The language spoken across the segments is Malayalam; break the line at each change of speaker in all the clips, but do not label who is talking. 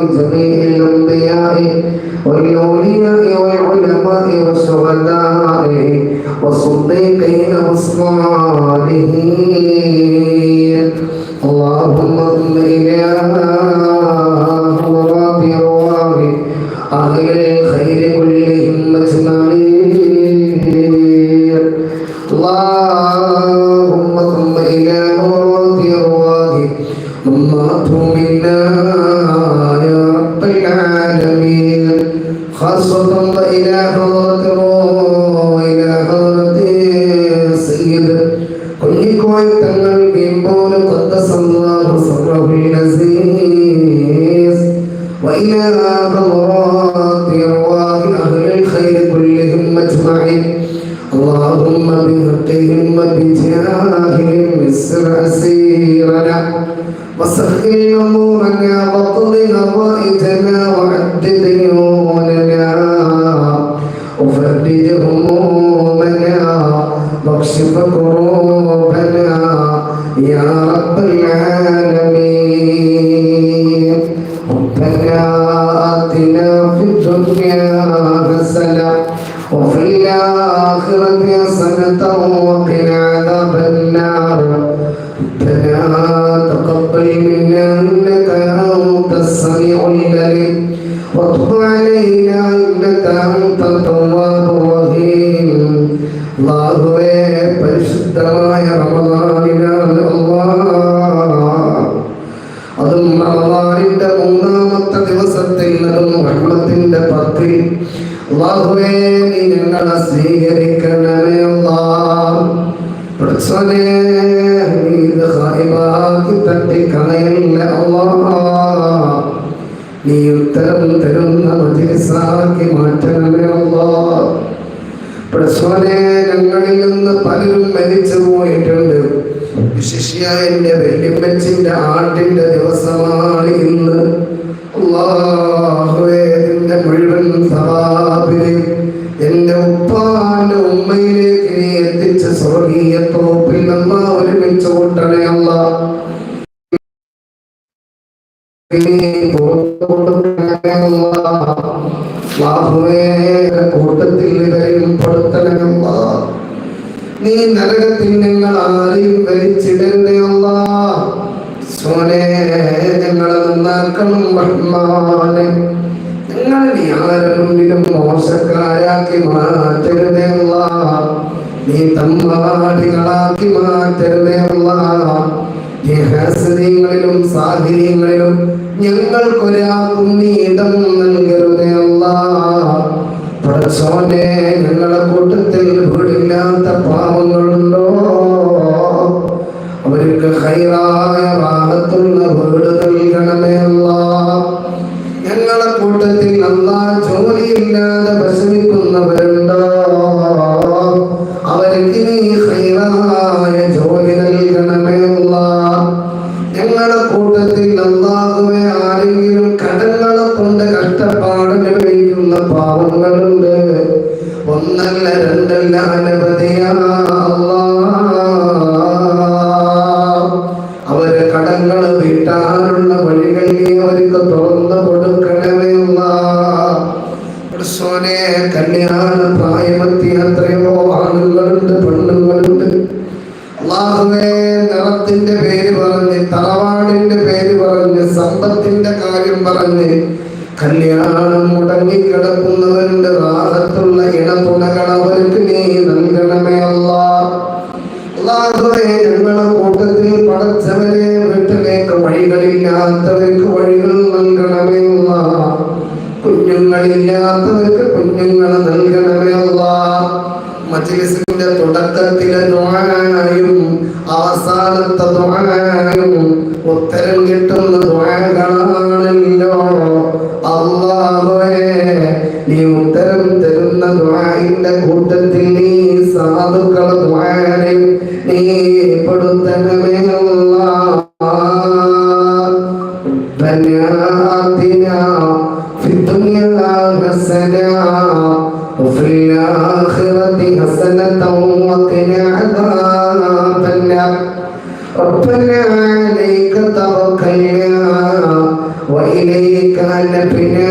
جميع الأنبياء والأولياء والعلماء والشهداء والصديقين والصالحين اللهم صل إلى كويتنا البيبول قدس الله سره العزيز وإلى حضرات أرواح أهل الخير كلهم أجمعين اللهم بحقهم وبجاههم يسر أسيرنا وسخر أمورنا واقض هوائجنا وعد ديوننا وفرج همومنا واكشف كروبنا يا رب العالمين ربنا آتنا في الدنيا حسنة وفي الآخرة حسنة وقنا عذاب النار ربنا تقبل منا إنك أنت السميع العليم وتب علينا إنك أنت التواب الرحيم അള്ളാഹുവേ പരിശുദ്ധമായ റമദാനിനാണ് നീ ഉത്തരം തരുന്ന മജിസാക്കി മാറ്റണമേ അള്ളാഹ് പ്രസവനെ ഞങ്ങളിൽ നിന്ന് പലരും മരിച്ചു പോയിട്ടുണ്ട്. വിശിഷ്യ എന്റെ വെല്ലുമ്മച്ചിന്റെ ആണ്ടിന്റെ ദിവസമാണ് ഇന്ന്. അള്ളാഹുവേ എന്റെ മുഴുവൻ സവാബിനെ എന്റെ ഉപ്പാന്റെ കൂട്ടത്തിൽ ഇവരെയും പെടുത്തണമല്ല നീ നരകത്തിൽ ഞങ്ങൾക്കൊരാൾക്കും നീ ഇടം നൽകരുതേല്ല പടച്ചോനെ ഞങ്ങളുടെ കൂട്ടത്തിൽ വീടില്ലാത്ത പാവങ്ങളുണ്ടോ? അവർക്ക് ഹൈറായ ഭാഗത്തുള്ള വീട് നൽകണമേ അല്ല. ഞങ്ങളെ കൂട്ടത്തിൽ അല്ല ജോലിയില്ലാതെ വിഷമിക്കുന്നവരുണ്ടോ സമ്പത്തിന്റെ കാര്യം പറഞ്ഞ് കല്യാണം മുടങ്ങിക്കിടക്കുന്നവരുടെ റാഹത്തുള്ള ഇണതുണകൾ അവർക്ക് നീ നൽകണമേ അല്ലാഹുവേ അള്ളാഹുവേ ഞങ്ങളെ കൂട്ടത്തിൽ പടച്ചവരെ വീട്ടിലേക്ക് വഴികളില്ലാത്തവർക്ക് വഴികൾ നൽകണമേ അല്ല. കുഞ്ഞുങ്ങളില്ലാത്തവർക്ക് കുഞ്ഞുങ്ങൾ നൽകണമേ അല്ല. മജ്ലിസിന്റെ തുടക്കത്തിലെ ദ്വാനായും അവസാനത്തെ ദുആയും وإليك حنفنا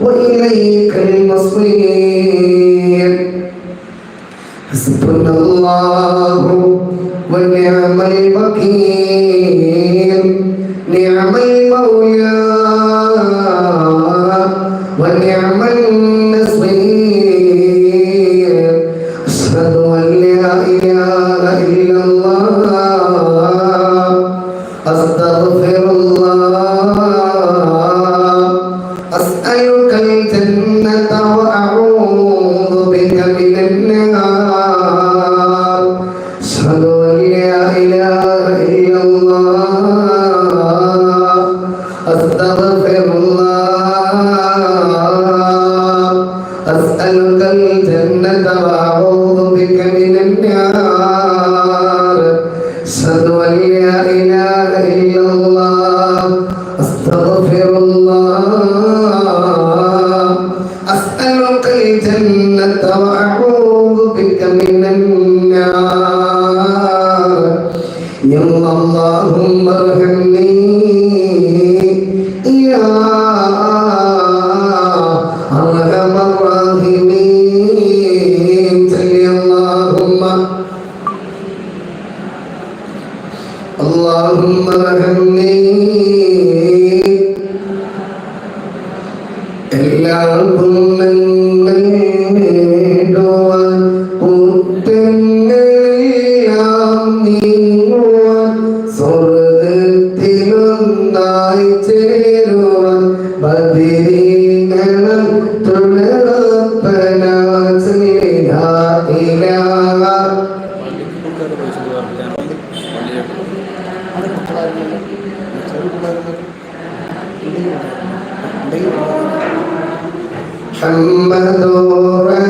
وإليك المصير حسبنا الله ونعم الوكيل نعم المولى. ونعم النصير കുറ്റങ്ങളെല്ലാം നീങ്ങുവാൻ സ്വർഗത്തിലൊന്നായി ചേരുവാൻ ബദിരീകണം തുടർപ്പന ഇലാഹ محمد رسول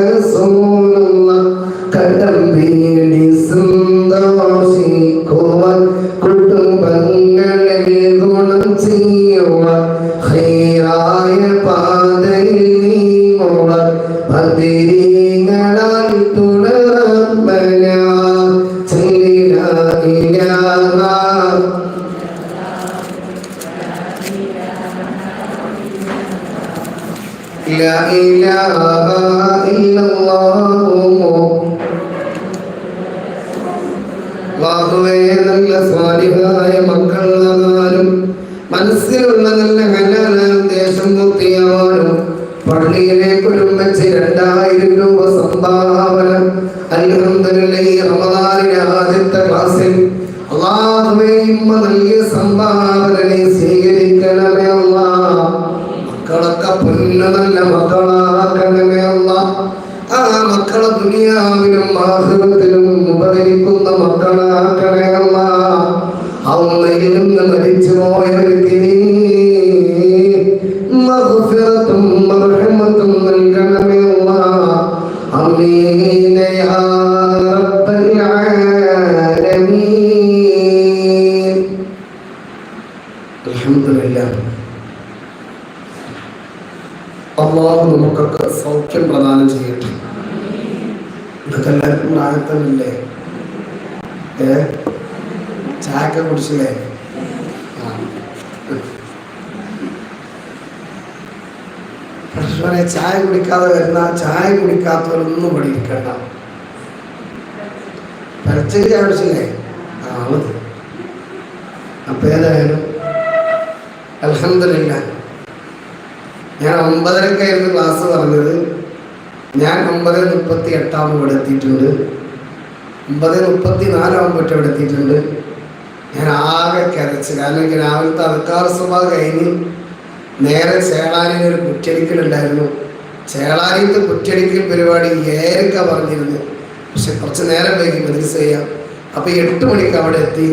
لا إله إلا الله الله يا الله صالحا يا ഒരുമിച്ച് രണ്ടായിരം രൂപ സംഭാവന റമദാനിലെ ആദ്യത്തെ ക്ലാസ്സിൽ അള്ളാഹുവേ ഇമ്മ നൽകിയ സംഭാവന നീ സ്വീകരിക്കണമേ അല്ലാഹ് മക്കളൊക്കെ പൊന്നു നല്ല മക്കളാക്കണമേ അല്ല. ആ മക്കളെ ദുനിയാവിലും ആഹൃതത്തിലും ഉപകരിക്കുന്ന മക്കളാക്കണേ അല്ല. അമ്മയിൽ നിന്ന് ഇതൊക്കെ എല്ലാവർക്കും പ്രായത്തമില്ലേ ഏ? ചായക്ക കുടിച്ചില്ലേ? ചായ കുടിക്കാതെ വരുന്ന ചായ കുടിക്കാത്തവരൊന്നും ഇവിടെ ഇരിക്കണ്ട. പരച്ചക്ക് ചായ കുടിച്ചില്ലേ? ആ മതി അപ്പൊ ഏതായാലും അലഹമില്ല ഞാൻ ഒമ്പതരക്കായിരുന്നു ക്ലാസ് പറഞ്ഞത്. ഞാൻ ഒമ്പത് മുപ്പത്തി എട്ടാകുമ്പോൾ ഇവിടെ എത്തിയിട്ടുണ്ട്. ഒമ്പത് മുപ്പത്തി നാലാകുമ്പോൾ ഇവിടെ എത്തിയിട്ടുണ്ട്. ഞാൻ ആകെ കരച്ച്. കാരണം എനിക്ക് രാവിലത്തെ അൽക്കാർ സഭ കഴിഞ്ഞ് നേരെ ചേളാനിയിൽ ഒരു കുറ്റടിക്കലുണ്ടായിരുന്നു ചേളാനിത്തെ കുറ്റടിക്കൽ പരിപാടി ഏരക്ക പറഞ്ഞിരുന്നു. പക്ഷെ കുറച്ച് നേരം വൈകി മെഡിസ് ചെയ്യാം. അപ്പോൾ എട്ട് മണിക്ക് അവിടെ എത്തി.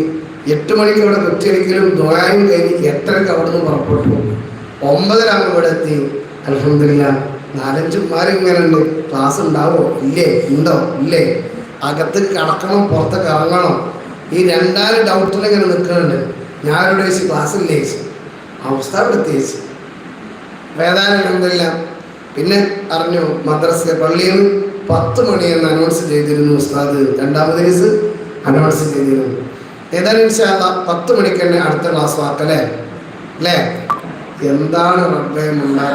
എട്ട് മണിക്ക് അവിടെ കുറ്റടിക്കലും ദ്വായും കഴിഞ്ഞ് എട്ടരക്ക് അവിടെ നിന്ന് പുറപ്പെട്ടു. ഒമ്പതരാകുമ്പോൾ ഇവിടെ എത്തി. അലഹമില്ല നാലഞ്ചുമാരും മാരിങ്ങനുണ്ട് ക്ലാസ് ഉണ്ടാവോ? ഇല്ലേ? ഉണ്ടോ? ഇല്ലേ? അകത്ത് കടക്കണം പുറത്ത് കറങ്ങണം ഈ രണ്ടാലും ഡൗട്ടിൽ ഇങ്ങനെ നിൽക്കുന്നുണ്ട്. ഞാനോട് ചോദിച്ചു ക്ലാസ് ഇല്ലേ ചേച്ചി അവസ്ഥ പ്രത്യേകിച്ച് വേദാനം അലഹമില്ല പിന്നെ അറിഞ്ഞു? മദ്രസ പള്ളിയിൽ പത്ത് മണിയെന്ന് അനൗൺസ് ചെയ്തിരുന്നു ഉസ്താദ്. രണ്ടാമത് കേസ് അനൗൺസ് ചെയ്തിരുന്നു. ഏതായാലും അല്ലാ പത്ത് മണിക്ക് തന്നെ അടുത്ത ക്ലാസ് ആക്കല്ലേ അല്ലേ? എന്താണ് റബ്ബെ അല്ലാ.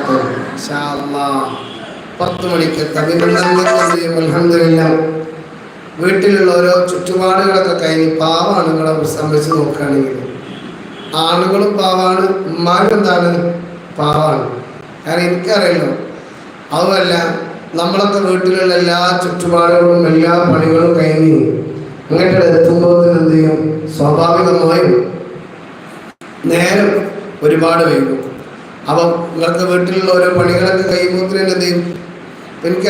വീട്ടിലുള്ള ഓരോ ചുറ്റുപാടുകളൊക്കെ കഴിഞ്ഞ് പാവാണുങ്ങളെ സംബന്ധിച്ച് നോക്കുകയാണെങ്കിൽ. ആണുങ്ങളും പാവാണ് ഉമ്മാരും എന്താണ്? പാവാണ്. കാരണം എനിക്കറിയല്ലോ അതുമല്ല നമ്മളൊക്കെ വീട്ടിലുള്ള എല്ലാ ചുറ്റുപാടുകളും എല്ലാ പണികളും കഴിഞ്ഞ് അങ്ങോട്ട് എത്തുമ്പോൾ എന്ത് ചെയ്യും? സ്വാഭാവികമായും നേരം ഒരുപാട് വൈകും. അപ്പം ഇവർക്ക് വീട്ടിലുള്ള ഓരോ പണികളൊക്കെ കഴിയുമ്പോൾ എനിക്ക്